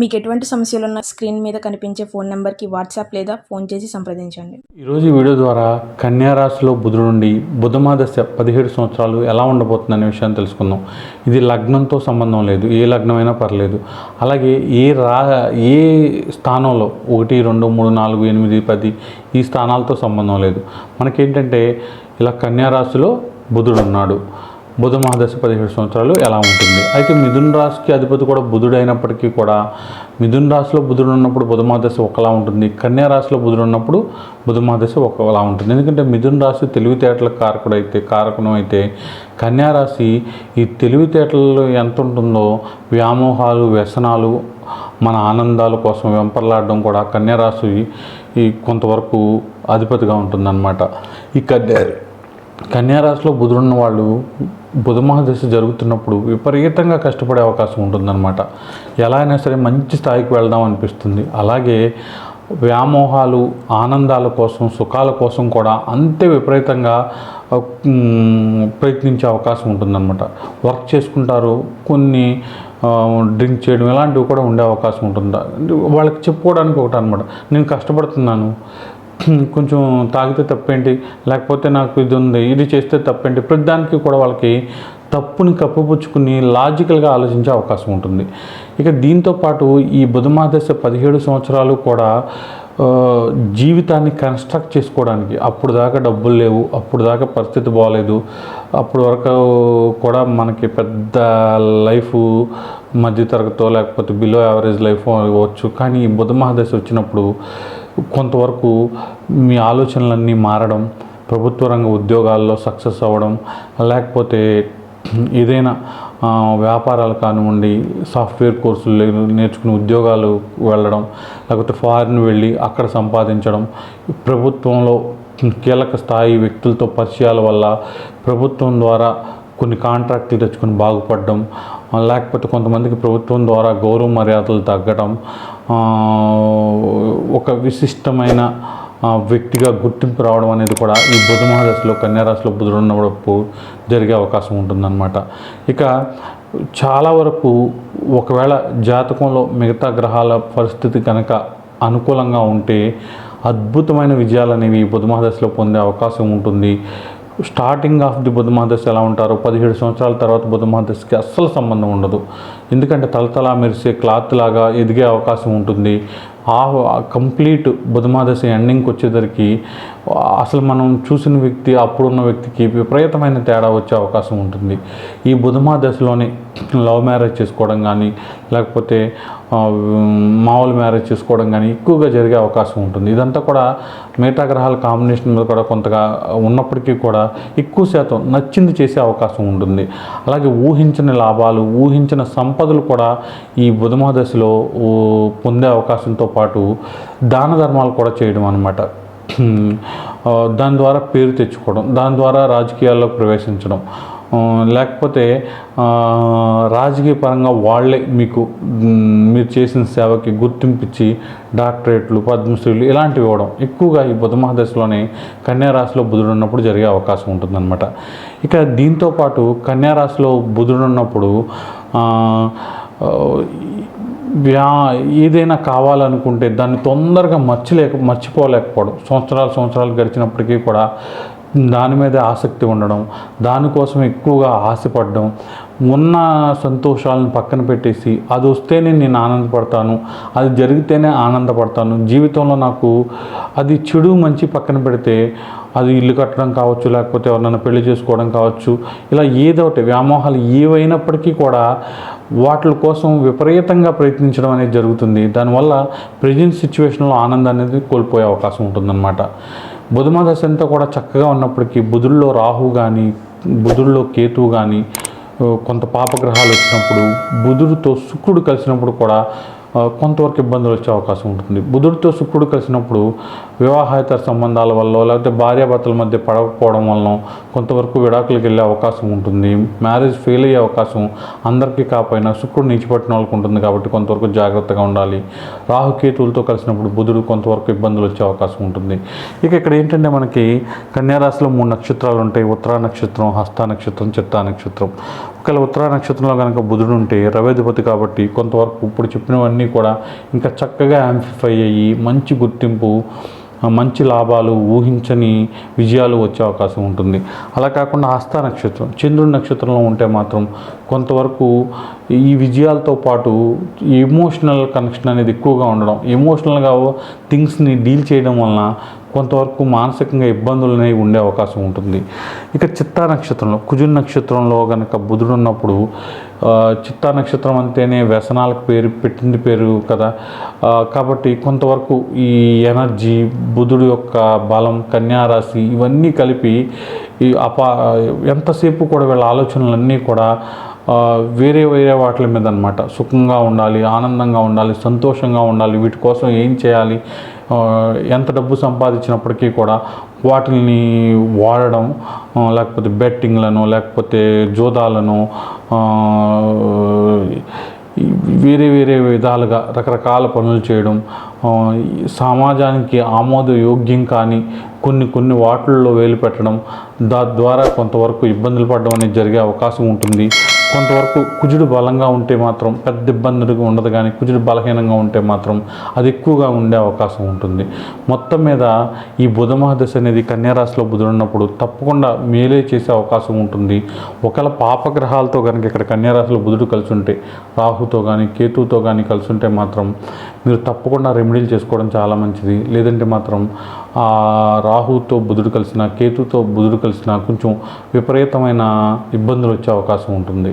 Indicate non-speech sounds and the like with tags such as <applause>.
మీకు ఎటువంటి సమస్యలు ఉన్న స్క్రీన్ మీద కనిపించే ఫోన్ నెంబర్కి వాట్సాప్ లేదా ఫోన్ చేసి సంప్రదించండి. ఈరోజు వీడియో ద్వారా కన్యా రాశిలో బుధుడు నుండి బుధమాదశ పదిహేడు సంవత్సరాలు ఎలా ఉండబోతుంది అనే విషయాన్ని తెలుసుకుందాం. ఇది లగ్నంతో సంబంధం లేదు. ఏ లగ్నమైనా పర్లేదు. అలాగే ఏ రా ఏ స్థానంలో ఒకటి రెండు మూడు నాలుగు ఎనిమిది పది ఈ స్థానాలతో సంబంధం లేదు. మనకేంటంటే ఇలా కన్యా రాశిలో బుధుడు ఉన్నాడు. బుధ మహాదశ పదిహేడు సంవత్సరాలు ఎలా ఉంటుంది? అయితే మిథున్ రాశికి అధిపతి కూడా బుధుడు అయినప్పటికీ కూడా మిథున్ రాశిలో బుధుడు ఉన్నప్పుడు బుధ మహాదశ ఒకలా ఉంటుంది. కన్యా రాశిలో బుధుడు ఉన్నప్పుడు బుధ మహాదశ ఒకలా ఉంటుంది. ఎందుకంటే మిథున్ రాశి తెలివితేటల కారకుడు అయితే కారకం అయితే కన్యా రాశి ఈ తెలివితేటలలో ఎంత ఉంటుందో వ్యామోహాలు వ్యసనాలు మన ఆనందాల కోసం వెంపర్లాడడం కూడా కన్యా రాశి ఈ కొంతవరకు అధిపతిగా ఉంటుందన్నమాట. ఈ కన్యా కన్యారాశిలో బుధుడున్న వాళ్ళు బుధమహాదశ జరుగుతున్నప్పుడు విపరీతంగా కష్టపడే అవకాశం ఉంటుందన్నమాట. ఎలా అయినా సరే మంచి స్థాయికి వెళ్దాం అనిపిస్తుంది. అలాగే వ్యామోహాలు ఆనందాల కోసం సుఖాల కోసం కూడా అంతే విపరీతంగా ప్రయత్నించే అవకాశం ఉంటుందన్నమాట. వర్క్ చేసుకుంటారు కొన్ని డ్రింక్ చేయడం ఇలాంటివి కూడా ఉండే అవకాశం ఉంటుంది? వాళ్ళకి చెప్పుకోవడానికి ఒకటి అనమాట నేను కష్టపడుతున్నాను <clears throat> కొంచెం తాగితే తప్పేంటి? లేకపోతే నాకు ఇది ఉంది ఇది చేస్తే తప్పేంటి? ప్రతిదానికి కూడా వాళ్ళకి తప్పుని కప్పుపుచ్చుకుని లాజికల్గా ఆలోచించే అవకాశం ఉంటుంది. ఇక దీంతో పాటు ఈ బుధమాదశ పదిహేడు సంవత్సరాలు కూడా జీవితాన్ని కన్స్ట్రక్ట్ చేసుకోవడానికి అప్పుడు దాకా డబ్బులు లేవు అప్పుడు దాకా పరిస్థితి బాగాలేదు అప్పుడు వరకు కూడా మనకి పెద్ద లైఫ్ మధ్యతరగతో లేకపోతే బిలో యావరేజ్ లైఫ్ అవ్వచ్చు. కానీ ఈ బుధ మహాదశ వచ్చినప్పుడు కొంతవరకు మీ ఆలోచనలన్నీ మారడం ప్రభుత్వ రంగ ఉద్యోగాల్లో సక్సెస్ అవ్వడం లేకపోతే ఏదైనా వ్యాపారాలు కానివ్వండి సాఫ్ట్వేర్ కోర్సులు నేర్చుకుని ఉద్యోగాలు వెళ్ళడం లేకపోతే ఫారిన్ వెళ్ళి అక్కడ సంపాదించడం ప్రభుత్వంలో కీలక స్థాయి వ్యక్తులతో పరిచయాల వల్ల ప్రభుత్వం ద్వారా కొన్ని కాంట్రాక్ట్లు తెచ్చుకొని బాగుపడడం లేకపోతే కొంతమందికి ప్రభుత్వం ద్వారా గౌరవ మర్యాదలు తగ్గడం ఒక విశిష్టమైన వ్యక్తిగా గుర్తింపు రావడం అనేది కూడా ఈ బుధ మహాదశలో కన్యారాశిలో బుధుడు ఉన్నప్పుడు జరిగే అవకాశం ఉంటుందన్నమాట. ఇక చాలా వరకు ఒకవేళ జాతకంలో మిగతా గ్రహాల పరిస్థితి కనుక అనుకూలంగా ఉంటే అద్భుతమైన విజయాలు అనేవి ఈ బుధ మహాదశలో పొందే అవకాశం ఉంటుంది. స్టార్టింగ్ ఆఫ్ ది బుధ మహాదశ ఎలా ఉంటారో పదిహేడు సంవత్సరాల తర్వాత బుధ మహాదశకి అస్సలు సంబంధం ఉండదు. ఎందుకంటే తలతలా మెరిసే క్లాత్ లాగా ఎదిగే అవకాశం ఉంటుంది. ఆ కంప్లీట్ బుధమాదశ ఎండింగ్కి వచ్చేసరికి అసలు మనం చూసిన వ్యక్తి అప్పుడున్న వ్యక్తికి విపరీతమైన తేడా వచ్చే అవకాశం ఉంటుంది. ఈ బుధమాదశలోనే లవ్ మ్యారేజ్ చేసుకోవడం కానీ లేకపోతే మామూలు మ్యారేజ్ చేసుకోవడం కానీ ఎక్కువగా జరిగే అవకాశం ఉంటుంది. ఇదంతా కూడా మిగతా గ్రహాల కాంబినేషన్ మీద కూడా కొంతగా ఉన్నప్పటికీ కూడా ఎక్కువ శాతం నచ్చింది చేసే అవకాశం ఉంటుంది. అలాగే ఊహించిన లాభాలు ఊహించిన సంపదలు కూడా ఈ బుధమహదశలో పొందే అవకాశంతో పాటు దాన ధర్మాలు కూడా చేయడం అనమాట దాని ద్వారా పేరు తెచ్చుకోవడం దాని ద్వారా రాజకీయాల్లో ప్రవేశించడం. లేకపోతే రాజకీయ పరంగా వాళ్ళే మీకు మీరు చేసిన సేవకి గుర్తింపిచ్చి డాక్టరేట్లు పద్మశ్రీలు ఇలాంటివి ఇవ్వడం. ఎక్కువగా ఈ బుధమహాదశలోనే కన్యారాశిలో బుధుడు ఉన్నప్పుడు జరిగే అవకాశం ఉంటుందన్నమాట. ఇక దీంతో పాటు కన్యారాశిలో బుధుడు ఉన్నప్పుడు ఏదైనా కావాలనుకుంటే దాన్ని తొందరగా మర్చిలేక మర్చిపోలేకపోవడం. సంవత్సరాలు సంవత్సరాలు గడిచినప్పటికీ కూడా దాని మీద ఆసక్తి ఉండడం దానికోసం ఎక్కువగా ఆశపడడం ఉన్న సంతోషాలను పక్కన పెట్టేసి అది వస్తేనే నేను ఆనందపడతాను అది జరిగితేనే ఆనందపడతాను. జీవితంలో నాకు అది చెడు మంచి పక్కన పెడితే అది ఇల్లు కట్టడం కావచ్చు లేకపోతే ఎవరినైనా పెళ్ళి చేసుకోవడం కావచ్చు ఇలా ఏదో ఒకటి వ్యామోహాలు ఏవైనప్పటికీ కూడా వాటి కోసం విపరీతంగా ప్రయత్నించడం అనేది జరుగుతుంది. దానివల్ల ప్రజెంట్ సిచ్యువేషన్లో ఆనందం అనేది కోల్పోయే అవకాశం ఉంటుందన్నమాట. బుధమదశ అంతా కూడా చక్కగా ఉన్నప్పటికీ బుధుల్లో రాహు కానీ బుధుల్లో కేతువు కానీ కొంత పాపగ్రహాలు వచ్చినప్పుడు బుధుడితో శుక్రుడు కలిసినప్పుడు కూడా కొంతవరకు ఇబ్బందులు వచ్చే అవకాశం ఉంటుంది. బుధుడితో శుక్రుడు కలిసినప్పుడు వివాహేతర సంబంధాల వల్ల లేకపోతే భార్యాభర్తల మధ్య పడకపోవడం వలన కొంతవరకు విడాకులకు వెళ్ళే అవకాశం ఉంటుంది. మ్యారేజ్ ఫెయిల్ అయ్యే అవకాశం అందరికీ కాకపోయినా శుక్రుడు నీచిపట్టిన వాళ్ళకు ఉంటుంది కాబట్టి కొంతవరకు జాగ్రత్తగా ఉండాలి. రాహుకేతువులతో కలిసినప్పుడు బుధుడు కొంతవరకు ఇబ్బందులు వచ్చే అవకాశం ఉంటుంది. ఇక ఇక్కడ ఏంటంటే మనకి కన్యారాశిలో మూడు నక్షత్రాలు ఉంటాయి. ఉత్తరా నక్షత్రం హస్త నక్షత్రం చిత్తా నక్షత్రం. ఒకవేళ ఉత్తరా నక్షత్రంలో కనుక బుధుడు ఉంటే రవేధిపతి కాబట్టి కొంతవరకు ఇప్పుడు చెప్పినవన్నీ కూడా ఇంకా చక్కగా యాంప్లిఫై అయ్యి మంచి గుర్తింపు మంచి లాభాలు ఊహించని విజయాలు వచ్చే అవకాశం ఉంటుంది. అలా కాకుండా హస్త నక్షత్రం చంద్రుడి నక్షత్రంలో ఉంటే మాత్రం కొంతవరకు ఈ విజయాలతో పాటు ఎమోషనల్ కనెక్షన్ అనేది ఎక్కువగా ఉండడం ఎమోషనల్గా థింగ్స్ని డీల్ చేయడం వలన కొంతవరకు మానసికంగా ఇబ్బందులు అనేవి ఉండే అవకాశం ఉంటుంది. ఇక చిత్తా నక్షత్రంలో కుజు నక్షత్రంలో కనుక బుధుడు ఉన్నప్పుడు చిత్తా నక్షత్రం అంటేనే వ్యసనాలకు పేరు పెట్టింది పేరు కదా. కాబట్టి కొంతవరకు ఈ ఎనర్జీ బుధుడు యొక్క బలం కన్యారాశి ఇవన్నీ కలిపి ఈ అపా ఎంతసేపు కూడా వీళ్ళ ఆలోచనలన్నీ కూడా వేరే వేరే వాటి మీద అనమాట సుఖంగా ఉండాలి ఆనందంగా ఉండాలి సంతోషంగా ఉండాలి వీటి కోసం ఏం చేయాలి ఎంత డబ్బు సంపాదించినప్పటికీ కూడా వాటిని వాడడం లేకపోతే బెట్టింగ్లను లేకపోతే జూదాలను వేరే వేరే విధాలుగా రకరకాల పనులు చేయడం సమాజానికి ఆమోదయోగ్యం కానీ కొన్ని కొన్ని వాటిల్లో వేలు పెట్టడం దా ద్వారా కొంతవరకు ఇబ్బందులు పడడం అనేది జరిగే అవకాశం ఉంటుంది. కొంతవరకు కుజుడు బలంగా ఉంటే మాత్రం పెద్ద ఇబ్బందులుగా ఉండదు కానీ కుజుడు బలహీనంగా ఉంటే మాత్రం అది ఎక్కువగా ఉండే అవకాశం ఉంటుంది. మొత్తం మీద ఈ బుధ మహాదశ అనేది కన్యారాశిలో బుధుడు ఉన్నప్పుడు తప్పకుండా మేలే చేసే అవకాశం ఉంటుంది. ఒకవేళ పాపగ్రహాలతో కనుక ఇక్కడ కన్యారాశిలో బుధుడు కలిసి ఉంటే రాహుతో కానీ కేతువుతో కానీ కలిసి ఉంటే మాత్రం మీరు తప్పకుండా రెమెడీలు చేసుకోవడం చాలా మంచిది. లేదంటే మాత్రం రాహుతో బుధుడు కలిసిన కేతుతో బుధుడు కలిసిన కొంచెం విపరీతమైన ఇబ్బందులు వచ్చే అవకాశం ఉంటుంది.